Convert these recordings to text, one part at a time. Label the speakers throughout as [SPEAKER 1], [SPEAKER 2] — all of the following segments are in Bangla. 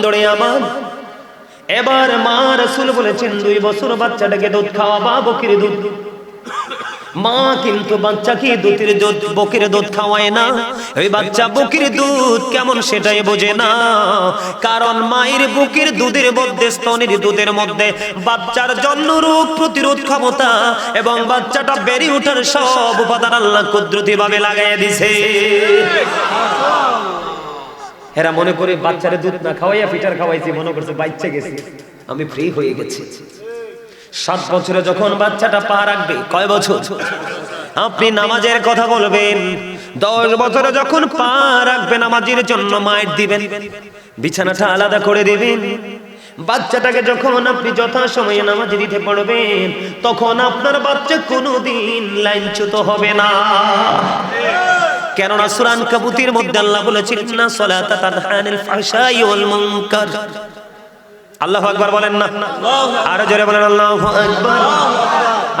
[SPEAKER 1] দৌড়ে আমার, এবার মা রসুল বলেছেন, দুই বছর বাচ্চাটাকে দুধ খাওয়াবা বকির দুধ। মা কিন্তু বাচ্চাকে দুধের দুধ, বকির দুধ খাওয়ায় না। ওই বাচ্চা বকির দুধ কেমন সেটাই বোঝে না। কারণ মায়ের বুকের দুধের মধ্যে, স্তনের দুধের মধ্যে বাচ্চার জন্য রোগ প্রতিরোধ ক্ষমতা এবং বাচ্চাটা বেড়ে ওঠার সব উপাদান আল্লাহ কুদরতি ভাবে লাগাইয়া দিছে। এরা মনে করে বাচ্চারে দুধ না খাওয়াইয়া ফিটার খাওয়াইছি, মনে করছে বাচ্চা গেছে। আমি ফ্রি হয়ে গেছি। সাত বছরে যখন বাচ্চাটা পা রাখবে, কয় বছর? আপনি নামাজের কথা বলবেন, দশ বছরে যখন পা রাখবে নামাজের জন্য মায়ের দিবেন, বিছানাটা আলাদা করে দিবেন। বাচ্চাটাকে যখন আপনি যথা সময়ে নামাজ দিতে পারবেন তখন আপনার বাচ্চা কোনোদিন লাইনচ্যুত হবে না। কেননা সুরান কাবুতির মধ্যে আল্লাহ বলেছিলেন না সলাতা তাদহানিল ফাহশাই ওয়াল মুনকার। আল্লাহু আকবার বলেন না? আরও জোরে বলেন, আল্লাহু আকবার।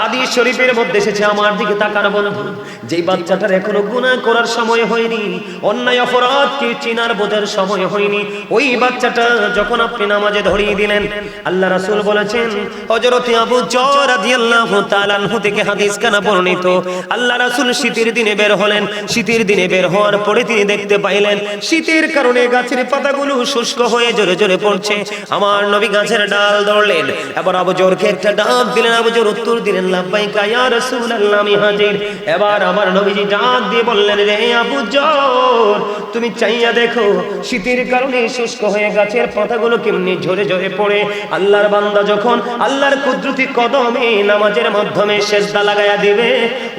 [SPEAKER 1] হাদিস শরীফের মধ্যে এসেছে, আমার দিকে তাকানো বন্ধু। যেই বাচ্চাটার এখনও গুনাহ করার সময় হয়নি, অন্যায় অপরাধকে চিনার বোধের সময় হয়নি, ওই বাচ্চাটা যখন আপনি নামাজে ধরিয়ে দিলেন, আল্লাহ রাসূল বলেছেন, হযরত আবু জর রাদিয়াল্লাহু তাআলা আনহু থেকে হাদিস কানা বর্ণিত, আল্লাহ রাসূল শীতের দিনে বের হলেন, শীতের দিনে বের হওয়ার পরে তিনি দেখতে পাইলেন, শীতের কারণে গাছের পাতাগুলো শুষ্ক হয়ে জোরে জোরে পড়ছে, আমার নবী গাছের ডাল ধরলেন, এবার আবু জোরকে একটা ডাক দিলেন, আবু জোর উত্তর দিলেন লাব্বাইকা ইয়া রাসূলুল্লাহ আমি হাজির। এবার আমার নবীজি ডাক দিয়ে বললেন রে আবু জোর তুমি চাইয়া দেখো শীতের কারণে শুষ্ক হয়ে গাছের পাতাগুলো কেমনি ঝরে ঝরে পড়ে। আল্লাহর বান্দা যখন আল্লাহর কুদরতি কদমে নামাজের মাধ্যমে সেজদা লাগায়া দিবে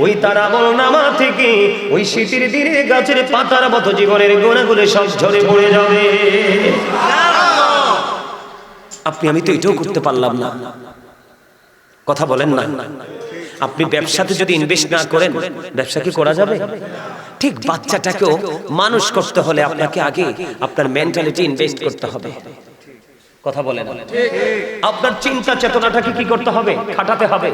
[SPEAKER 1] ওই তার আমল নামা থেকে ওই শীতের দিনে গাছের পাতার মতো জীবনের গুণাগুলো সব ঝরে পড়ে যাবে। আপনি আমি তো এটাও করতে পারলাম না। কথা বলেন না। আপনি ব্যবসাতে যদি ইনভেস্ট না করেন, ব্যবসা কি করা যাবে? ঠিক বাচ্চাটাকেও মানুষ করতে হলে আপনাকে আগে আপনার মেন্টালিটি ইনভেস্ট করতে হবে। কথা বলেন। আপনার চিন্তা চেতনাটাকে কি করতে হবে? খাটাতে হবে।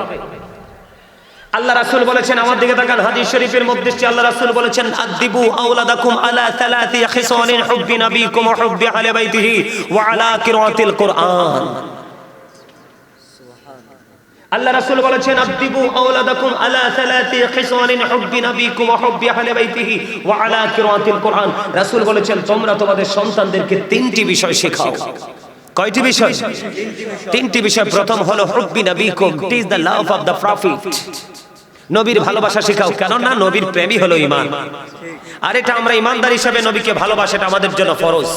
[SPEAKER 1] আল্লাহ রাসূল বলেছেন, আমার দিকে তাকান, হাদিস শরীফের মধ্যে আল্লাহ রাসূল বলেছেন আদিবু আওলাদাকুম আলা থালাতি খিসানিন হুব্বি নবীকুম ওয়া হুব্বি আহলি বাইতিহি ওয়া আলা কিরাতিল কুরআন। আল্লাহ রাসূল বলেছেন আদিবু আওলাদাকুম আলা থালাতি খিসানিন হুব্বি নবীকুম ওয়া হুব্বি আহলি বাইতিহি ওয়া আলা কিরাতিল কুরআন। রাসূল বলেছেন, তোমরা তোমাদের সন্তানদেরকে তিনটি বিষয় শেখাও। কয়টি বিষয়? তিনটি বিষয়। প্রথম হলো, হুব্বি নবীকুম it is the love of the prophet নবীর ভালোবাসা শেখাও, কেননা নবীর প্রেমই হলো ইমান আর এটা আমরা ইমানদার হিসাবে নবীকে ভালোবাসাটা আমাদের জন্য ফরজ।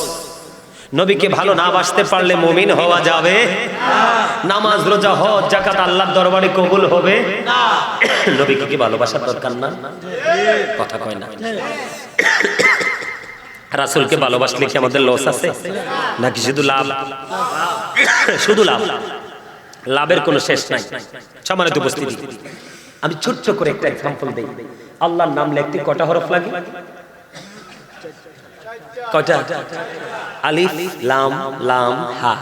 [SPEAKER 1] নবীকে ভালো না বাসতে পারলে মুমিন হওয়া যাবে? নামাজ রোজা হজ জাকাত আল্লাহর দরবারে কবুল হবে? নবীকে কি ভালোবাসার দরকার না? কথা কয় না। রাসূলকে ভালোবাসলে কি আমাদের লস আছে? নাকি শুধু লাভ? শুধু লাভ। লাভের কোনো শেষ নাই। সম্মানিত উপস্থিতি। আমি ছোট্ট করে একটা এক্সাম্পল দেই। আল্লাহর নাম লিখতে কটা হরফ লাগে? কয়টা? আলিফ, লাম লাম, হা।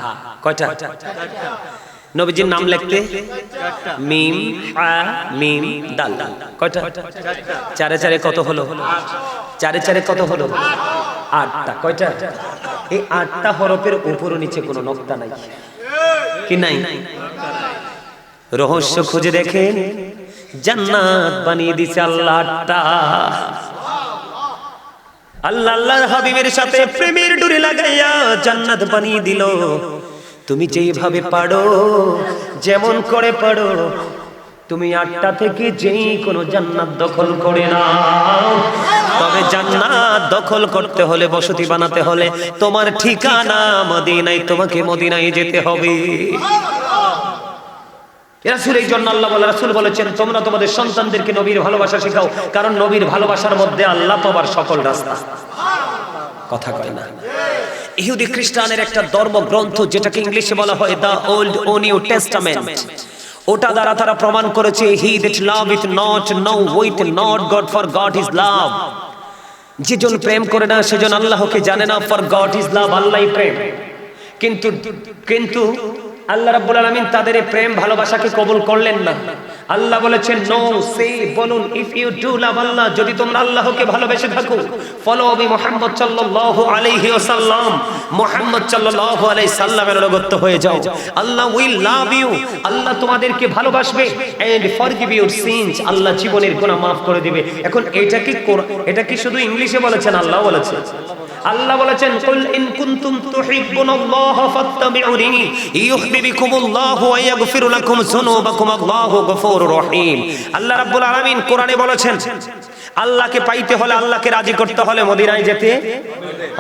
[SPEAKER 1] কয়টা? নবীজির নাম লিখতে? মিম, হা, মিম, দাল। কয়টা? চারে চারে কত হলো? চারে চারে কত হলো? আটটা। কয়টা? এই আটটা হরফের উপর নিচে কোনো নক্তা নাই। কি নাই? রহস্য খুঁজে দেখেন জান্নাত বানিয়ে দিছে আল্লাহ আটটা। আল্লাহ আল্লাহর হাবিবের সাথে প্রেমের ডুরি লাগাইয়া জান্নাত বানিয়ে দিল। তুমি যেইভাবে পারো, যেমন করে পারো, তুমি আটটা থেকে যেই কোনো জান্নাত দখল করে নাও। তবে জান্নাত দখল করতে হলে, বসতি বানাতে হলে তোমার ঠিকানা মদিনায়, তোমাকে মদিনায় যেতে হবে। রাসূল, এই জন্য আল্লাহ বলে, রাসূল বলেছেন, তোমরা তোমাদের সন্তানদেরকে নবীর ভালোবাসা শেখাও, কারণ নবীর ভালোবাসার মধ্যে আল্লাহ পাবার সকল রাস্তা। কথা কয় না। ইহুদি খ্রিস্টানের একটা ধর্মগ্রন্থ, যেটাকে ইংলিশে বলা হয় দা ওল্ড ও নিউ টেস্টামেন্ট। ওটা দ্বারা তারা প্রমাণ করেছে he that loveth not knoweth not God for God is love যেজন প্রেম করে না সেজন আল্লাহকে জানে না ফর গড ইজ লাভ আল্লাহই প্রেম। কিন্তু কিন্তু আল্লাহ রাব্বুল আলামিন তাদের এই প্রেম ভালোবাসাকে কবুল করলেন না। আল্লাহ বলেছেন নো সে বলুন if you do love Allah, যদি তোমরা আল্লাহকে ভালোবেসে থাকো ফলো আমি মুহাম্মদ সাল্লাল্লাহু আলাইহি ওয়াসাল্লাম, মুহাম্মদ সাল্লাল্লাহু আলাইহি সাল্লামের অনুগত হয়ে যাও। আল্লাহ উইল লাভ ইউ আল্লাহ তোমাদেরকে ভালোবাসবে and forgive your sins Allah জীবনের গুনাহ maaf করে দিবে। এখন এটা কি এটা কি শুধু ইংলিশে বলেছেন? আল্লাহ বলেছেন আল্লাহ বলেছেন, কুল ইন কুনতুম তুহিব্বুনাল্লাহ ফাত্তাবিউনি, ইউহিব্বুকুমুল্লাহু ওয়া ইয়াগফিরু লাকুম যুনুবাকুম, আল্লাহু গফুরুর রহিম। আল্লাহ রাব্বুল আলামিন কোরআনে বলেছেন, আল্লাহকে পাইতে হলে আল্লাহকে রাজি করতে হলে মদিনায় যেতে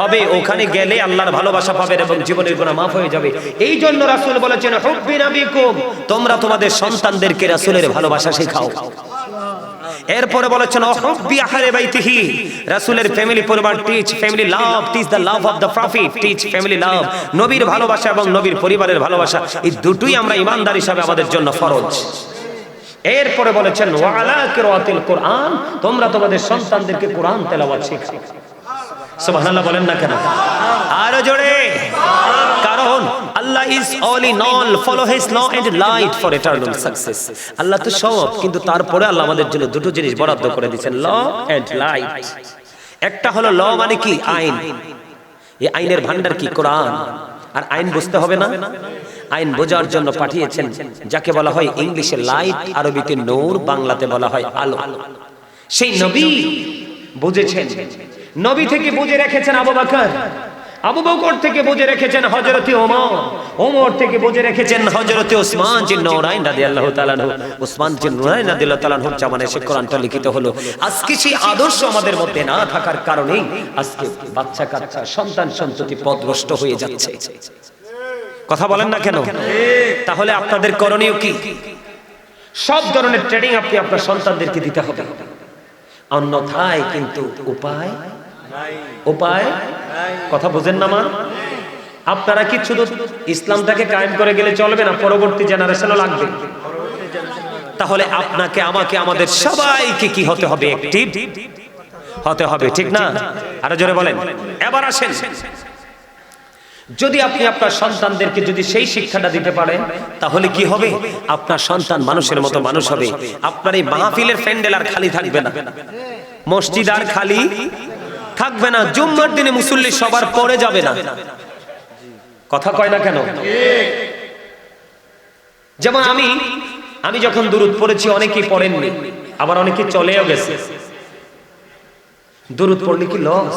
[SPEAKER 1] হবে। ওখানে গেলে আল্লাহর ভালোবাসা পাবেন এবং জীবনের গুনাহ মাফ হয়ে যাবে। এই জন্য রাসূল বলেছেন, হুব্বি নাবিকুম তোমরা তোমাদের সন্তানদেরকে রাসূলের ভালোবাসা শেখাও। এরপরে বলেছেন অহব্বি আহারে বাইতিহি, রাসূলের ফ্যামিলি পরিবার teach family love teach the love of the prophet teach family love নবীর ভালোবাসা এবং নবীর পরিবারের ভালোবাসা, এই দুটোই আমরা ইমানদার হিসাবে আমাদের জন্য ফরজ। এরপরে বলেছেন ওয়ালা কিরাতিল কোরআন, তোমরা তোমাদের সন্তানদেরকে কোরআন তেলাওয়াত শেখাও। সুবহানাল্লাহ বলেন না কেন? আরও জোরে। কারণ Allah is all in all follow his law and light for eternal success আল্লাহ তো সব, কিন্তু তারপরে আল্লাহ আমাদের জন্য দুটো জিনিস বরাদ্দ করে দিয়েছেন ল এন্ড লাইট একটা হলো ল মানে কি? আইন। এই আইনের ভান্ডার কি? কোরআন। আর আইন বুঝতে হবে না? আইন বোঝার জন্য পাঠিয়েছেন, যাকে বলা হয় ইংলিশে লাইট আরবিতে নূর, বাংলাতে বলা হয় আলো। সেই নবী বুঝেছেন। নবী থেকে বুঝে রেখেছেন আবু বকর। আবু বকর থেকে বুঝে রেখেছেন হযরতে ওমর। ওমর থেকে বুঝে রেখেছেন হযরতে ওসমান জিন নূরাইন রাদিয়াল্লাহু তাআলা আনহু। ওসমান জিন নূরাইন রাদিয়াল্লাহু তাআলা আনহুর জামানায় সে কোরআনটা লিখিত হলো, আজকে সেই আদর্শ আমাদের মধ্যে না থাকার কারণেই আজকে বাচ্চা কাচ্চা, সন্তান সন্ততি পদভ্রষ্ট হয়ে যাচ্ছে। কথা বলেন না কেন? তাহলে আপনাদের করণীয় কি? সব ধরনের ট্রেনিং আপনি আপনার সন্তানদেরকে দিতে হবে। অন্যথায় কিন্তু উপায়? উপায়? কথা বোঝেন না মা? আপনারা কি শুধু ইসলামটাকে কায়েম করে গেলে চলবে না? পরবর্তী জেনারেশনও লাগবে। তাহলে আপনাকে, আমাকে, আমাদের সবাইকে কি হতে হবে? একটি হতে হবে, ঠিক না? আরও জোরে বলেন। এবার আসেন। যদি আপনি আপনার সন্তানদেরকে যদি সেই শিক্ষাটা দিতে পারেন, তাহলে কি হবে? আপনার সন্তান মানুষের মতো মানুষ হবে। আপনার এই মাহফিলের প্যান্ডেল আর খালি থাকবে না। মসজিদ আর খালি থাকবে না, জুম্মার দিনে মুসল্লি সবার পরে যাবে না। কথা কয় না কেন? যেমন আমি আমি যখন দূরত পড়েছি, অনেকেই পড়েননি, আবার অনেকে চলেও গেছে। দূরত পড়লে কি লস